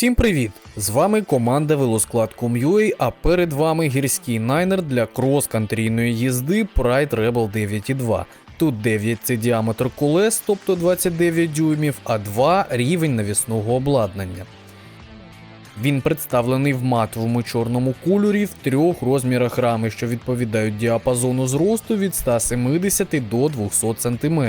Всім привіт! З вами команда Велосклад.com.ua, а перед вами гірський найнер для крос-кантрійної їзди Pride Rebel 9.2. Тут 9 це діаметр колес, тобто 29 дюймів, а 2 рівень навісного обладнання. Він представлений в матовому чорному кольорі в трьох розмірах рами, що відповідають діапазону зросту від 170 до 200 см.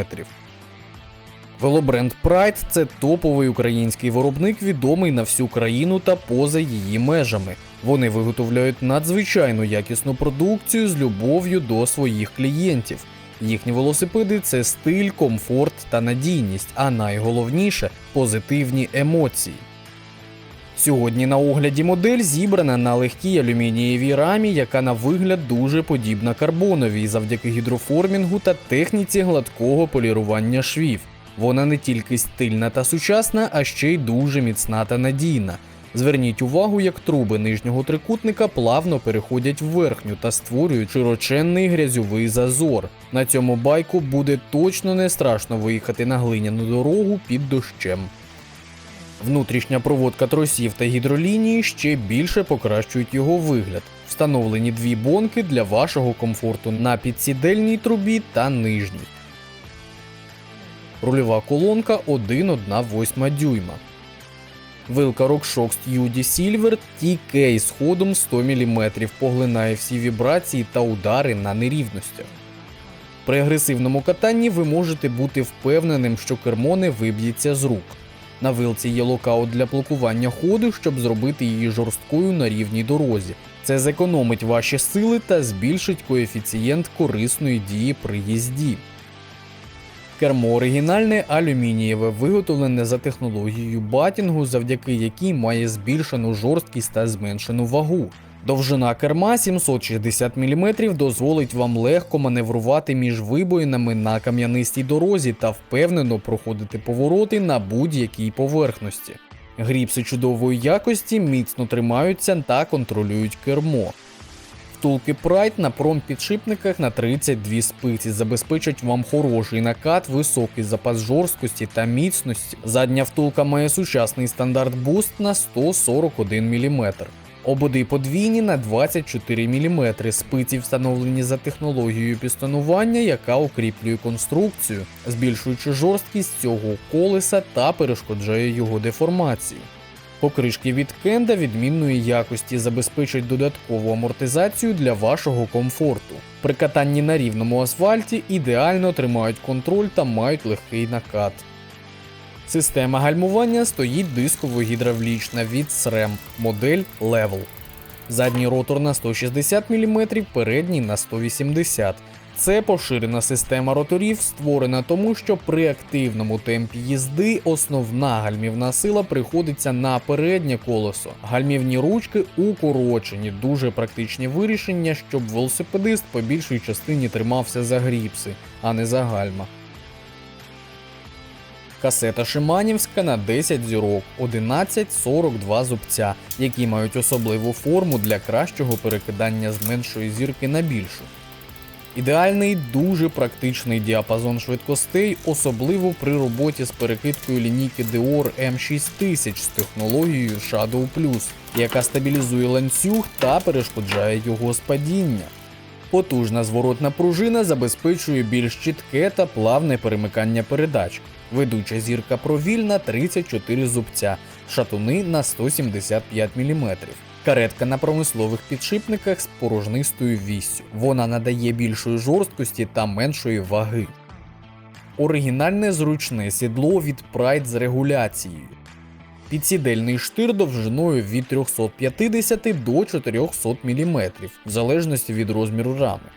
Велобренд Pride – це топовий український виробник, відомий на всю країну та поза її межами. Вони виготовляють надзвичайно якісну продукцію з любов'ю до своїх клієнтів. Їхні велосипеди це стиль, комфорт та надійність, а найголовніше позитивні емоції. Сьогодні на огляді модель зібрана на легкій алюмінієвій рамі, яка на вигляд дуже подібна карбоновій завдяки гідроформінгу та техніці гладкого полірування швів. Вона не тільки стильна та сучасна, а ще й дуже міцна та надійна. Зверніть увагу, як труби нижнього трикутника плавно переходять в верхню та створюють широченний грязьовий зазор. На цьому байку буде точно не страшно виїхати на глиняну дорогу під дощем. Внутрішня проводка тросів та гідролінії ще більше покращують його вигляд. Встановлені дві бонки для вашого комфорту на підсідельній трубі та нижній. Рульова колонка 1,1,8 дюйма. Вилка RockShox UD Silver TK з ходом 100 мм поглинає всі вібрації та удари на нерівностях. При агресивному катанні ви можете бути впевненим, що кермо не виб'ється з рук. На вилці є локаут для блокування ходу, щоб зробити її жорсткою на рівній дорозі. Це зекономить ваші сили та збільшить коефіцієнт корисної дії при їзді. Кермо оригінальне алюмінієве, виготовлене за технологією батінгу, завдяки якій має збільшену жорсткість та зменшену вагу. Довжина керма 760 мм дозволить вам легко маневрувати між вибоїнами на кам'янистій дорозі та впевнено проходити повороти на будь-якій поверхності. Гріпси чудової якості міцно тримаються та контролюють кермо. Втулки Pride на промпідшипниках на 32 спиці забезпечать вам хороший накат, високий запас жорсткості та міцності. Задня втулка має сучасний стандарт буст на 141 мм. Ободи подвійні на 24 мм. Спиці встановлені за технологією пістонування, яка укріплює конструкцію, збільшуючи жорсткість цього колеса та перешкоджає його деформації. Покришки від Кенда відмінної якості забезпечать додаткову амортизацію для вашого комфорту. При катанні на рівному асфальті ідеально тримають контроль та мають легкий накат. Система гальмування стоїть дисково-гідравлічна від SRAM, модель Level. Задній ротор на 160 мм, передній на 180 це поширена система роторів, створена тому, що при активному темпі їзди основна гальмівна сила приходиться на переднє колесо. Гальмівні ручки укорочені, дуже практичні вирішення, щоб велосипедист по більшій частині тримався за гріпси, а не за гальма. Касета Шиманівська на 10 зірок, 11-42 зубця, які мають особливу форму для кращого перекидання з меншої зірки на більшу. Ідеальний дуже практичний діапазон швидкостей, особливо при роботі з перекидкою лінійки Dior M6000 з технологією Shadow Plus, яка стабілізує ланцюг та перешкоджає його спадіння. Потужна зворотна пружина забезпечує більш чітке та плавне перемикання передач. Ведуча зірка провільна 34 зубця, шатуни на 175 мм. Каретка на промислових підшипниках з порожнистою віссю. Вона надає більшої жорсткості та меншої ваги. Оригінальне зручне сідло від Pride з регуляцією. Підсідельний штир довжиною від 350 до 400 мм, в залежності від розміру рами.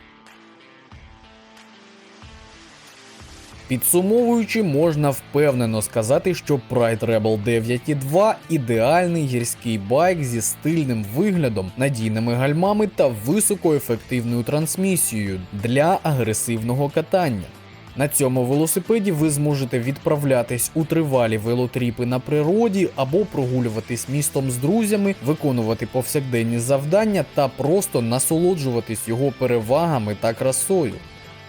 Підсумовуючи, можна впевнено сказати, що Pride Rebel 9.2 ідеальний гірський байк зі стильним виглядом, надійними гальмами та високоефективною трансмісією для агресивного катання. На цьому велосипеді ви зможете відправлятись у тривалі велотріпи на природі або прогулюватись містом з друзями, виконувати повсякденні завдання та просто насолоджуватись його перевагами та красою.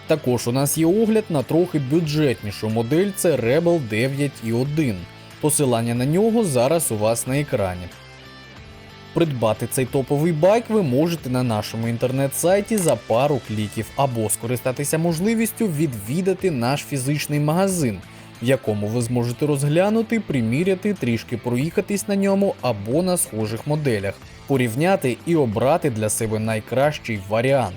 Також у нас є огляд на трохи бюджетнішу модель це Rebel 9.1. Посилання на нього зараз у вас на екрані. Придбати цей топовий байк ви можете на нашому інтернет-сайті за пару кліків або скористатися можливістю відвідати наш фізичний магазин, в якому ви зможете розглянути, приміряти, трішки проїхатись на ньому або на схожих моделях, порівняти і обрати для себе найкращий варіант,